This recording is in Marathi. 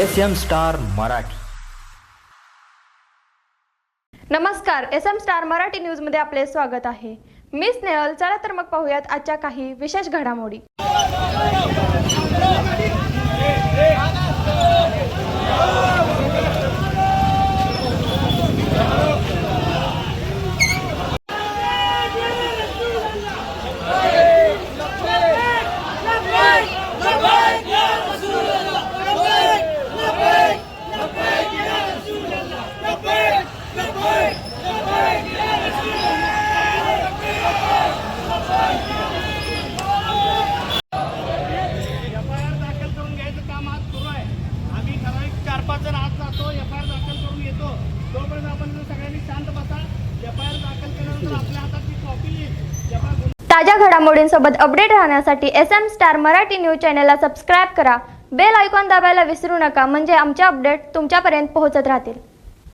S M star Marathi. नमस्कार एस एम स्टार मराठी न्यूजमध्ये आपले स्वागत आहे. मी स्नेहल चला तर मग पाहूयात आजच्या काही विशेष घडामोडी एफ आय आर दाखल करून घ्यायचं काम आज सुरू आहे आम्ही ठराविक चार पाच जण आज जातो एफ आय आर दाखल करून येतो तोपर्यंत आपण सगळ्यांनी शांत बसा. एफ आय आर दाखल केल्यानंतर आपल्या हातात ती कॉपी येईल. जेव्हा गुन्हा ताज्या घडामोडींसोबत अपडेट राहण्यासाठी S M star Marathi news चॅनलला सबस्क्राईब करा. बेल आयकॉन दाबायला विसरू नका म्हणजे आमचे अपडेट तुमच्यापर्यंत पोहोचत राहतील.